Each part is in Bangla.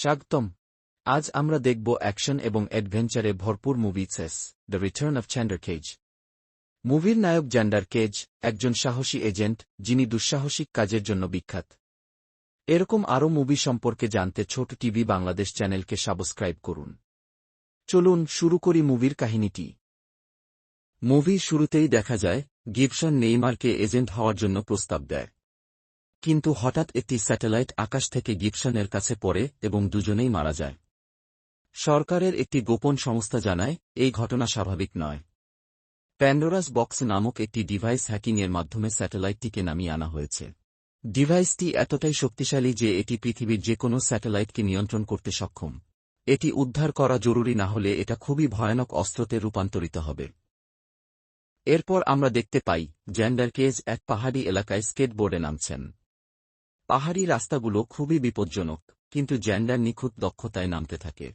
স্বাগতম। আজ আমরা দেখব অ্যাকশন এবং অ্যাডভেঞ্চারে ভরপুর মুভি সেস, দ্য রিটার্ন অফ চ্যান্ডার কেজ। মুভির নায়ক জ্যান্ডার কেজ, একজন সাহসী এজেন্ট, যিনি দুঃসাহসিক কাজের জন্য বিখ্যাত। এরকম আরও মুভি সম্পর্কে জানতে ছোট টিভি বাংলাদেশ চ্যানেলকে সাবস্ক্রাইব করুন। চলুন শুরু করি মুভির কাহিনীটি। মুভি শুরুতেই দেখা যায়, গিবসন নেইমারকে এজেন্ট হওয়ার জন্য প্রস্তাব দেয়। কিন্তু হঠাৎ একটি স্যাটেলাইট আকাশ থেকে গিবসনের কাছে পড়ে এবং দুজনেই মারা যায়। সরকারের একটি গোপন সংস্থা জানায়, এই ঘটনা স্বাভাবিক নয়। প্যান্ডোরাস বক্স নামক একটি ডিভাইস হ্যাকিংয়ের মাধ্যমে স্যাটেলাইটটিকে নামিয়ে আনা হয়েছে। ডিভাইসটি এতটাই শক্তিশালী যে এটি পৃথিবীর যে কোনো স্যাটেলাইটকে নিয়ন্ত্রণ করতে সক্ষম। এটি উদ্ধার করা জরুরি না হলে এটা খুবই ভয়ানক অস্ত্রতে রূপান্তরিত হবে। এরপর আমরা দেখতে পাই জ্যান্ডার কেজ এক পাহাড়ি এলাকায় স্কেটবোর্ডে নামছেন। পাহাড়ি রাস্তাগুলো খুবই বিপজ্জনক, কিন্তু জ্যান্ডার নিখুঁত দক্ষতায় নামতে থাকে।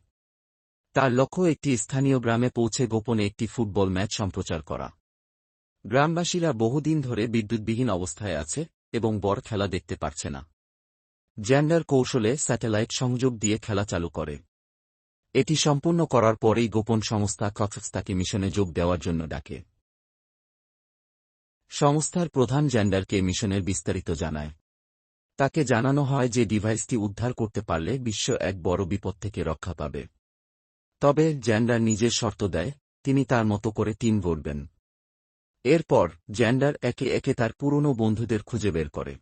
তার লক্ষ্য একটি স্থানীয় গ্রামে পৌঁছে গোপনে একটি ফুটবল ম্যাচ সম্প্রচার করা। গ্রামবাসীরা বহুদিন ধরে বিদ্যুৎবিহীন অবস্থায় আছে এবং বড় খেলা দেখতে পারছে না। জ্যান্ডার কৌশলে স্যাটেলাইট সংযোগ দিয়ে খেলা চালু করে। এটি সম্পূর্ণ করার পরেই গোপন সংস্থা কক্স তাকে মিশনে যোগ দেওয়ার জন্য ডাকে। সংস্থার প্রধান জ্যান্ডারকে মিশনের বিস্তারিত জানায়। তাকে জানানো হয় যে ডিভাইসটি উদ্ধার করতে পারলে বিশ্ব এক বড় বিপদ থেকে রক্ষা পাবে। তবে জ্যান্ডার নিজের শর্ত দেয়, তিনি তার মতো করে টিম গড়বেন। এরপর জ্যান্ডার একে একে তার পুরনো বন্ধুদের খুঁজে বের করে।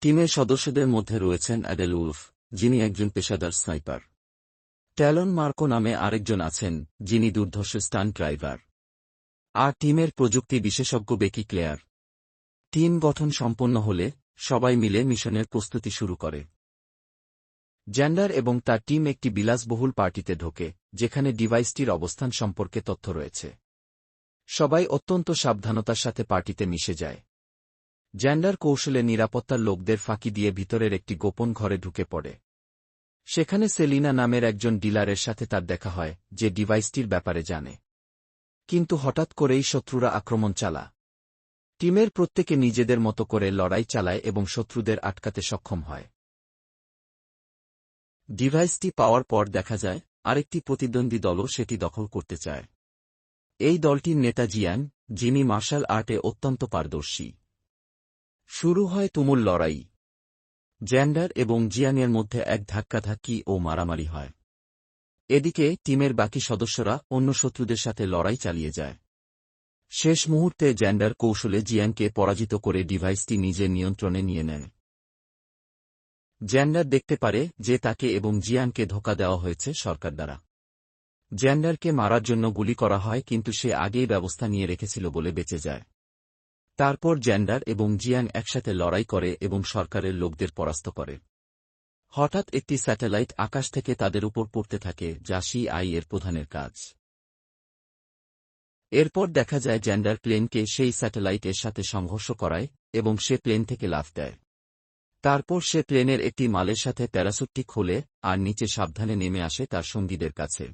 টিমের সদস্যদের মধ্যে রয়েছেন অ্যাডেল উলফ, যিনি একজন পেশাদার স্নাইপার। ট্যালন মার্কো নামে আরেকজন আছেন, যিনি দুর্ধর্ষ স্টান ড্রাইভার। আর টিমের প্রযুক্তি বিশেষজ্ঞ বেকি ক্লেয়ার। টিম গঠন সম্পন্ন হলে সবাই মিলে মিশনের প্রস্তুতি শুরু করে। জ্যান্ডার এবং তার টিম একটি বিলাসবহুল পার্টিতে ঢোকে, যেখানে ডিভাইসটির অবস্থান সম্পর্কে তথ্য রয়েছে। সবাই অত্যন্ত সাবধানতার সাথে পার্টিতে মিশে যায়। জ্যান্ডার কৌশলে নিরাপত্তার লোকদের ফাঁকি দিয়ে ভিতরের একটি গোপন ঘরে ঢুকে পড়ে। সেখানে সেলিনা নামের একজন ডিলারের সাথে তার দেখা হয়, যে ডিভাইসটির ব্যাপারে জানে। কিন্তু হঠাৎ করেই শত্রুরা আক্রমণ চালা টিমের প্রত্যেকে নিজেদের মতো করে লড়াই চালায় এবং শত্রুদের আটকাতে সক্ষম হয়। ডিভাইসটি পাওয়ার পর দেখা যায়, আরেকটি প্রতিদ্বন্দ্বী দলও সেটি দখল করতে চায়। এই দলটির নেতা জিয়ান, যিনি মার্শাল আর্টে অত্যন্ত পারদর্শী। শুরু হয় তুমুল লড়াই। জ্যান্ডার এবং জিয়ানের মধ্যে এক ধাক্কাধাক্কি ও মারামারি হয়। এদিকে, টিমের বাকি সদস্যরা অন্য শত্রুদের সাথে লড়াই চালিয়ে যায়। শেষ মুহূর্তে জ্যান্ডার কৌশলে জিয়ানকে পরাজিত করে ডিভাইসটি নিজের নিয়ন্ত্রণে নিয়ে নেয়। জ্যান্ডার দেখতে পারে যে তাকে এবং জিয়ানকে ধোকা দেওয়া হয়েছে সরকার দ্বারা। জ্যান্ডারকে মারার জন্য গুলি করা হয় কিন্তু সে আগেই ব্যবস্থা নিয়ে রেখেছিল বলে বেঁচে যায়। তারপর জ্যান্ডার এবং জিয়ান একসাথে লড়াই করে এবং সরকারের লোকদের পরাস্ত করে। হঠাৎ একটি স্যাটেলাইট আকাশ থেকে তাদের উপর পড়তে থাকে, যা সি আই এর প্রধানের কাজ। এরপর দেখা যায় জ্যান্ডার প্লেনকে সেই স্যাটেলাইটের সাথে সংঘর্ষ করায় এবং সে প্লেন থেকে লাফ দেয়। তারপর সে প্লেনের একটি মালের সাথে প্যারাসুটটি খোলে আর নিচে সাবধানে নেমে আসে তার সঙ্গীদের কাছে।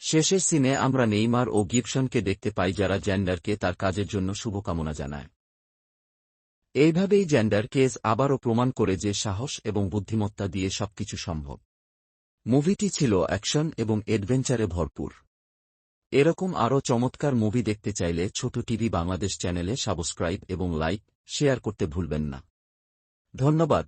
শেষের সিনে আমরা নেইমার ও গিবসনকে দেখতে পাই যারা জ্যান্ডারকে তার কাজের জন্য শুভকামনা জানায়। এইভাবেই জ্যান্ডার কেস আবারও প্রমাণ করে যে সাহস এবং বুদ্ধিমত্তা দিয়ে সবকিছু সম্ভব। মুভিটি ছিল অ্যাকশন এবং অ্যাডভেঞ্চারে ভরপুর। এরকম আরও চমৎকার মুভি দেখতে চাইলে ছোট টিভি বাংলাদেশ চ্যানেলে সাবস্ক্রাইব এবং লাইক, শেয়ার করতে ভুলবেন না। ধন্যবাদ।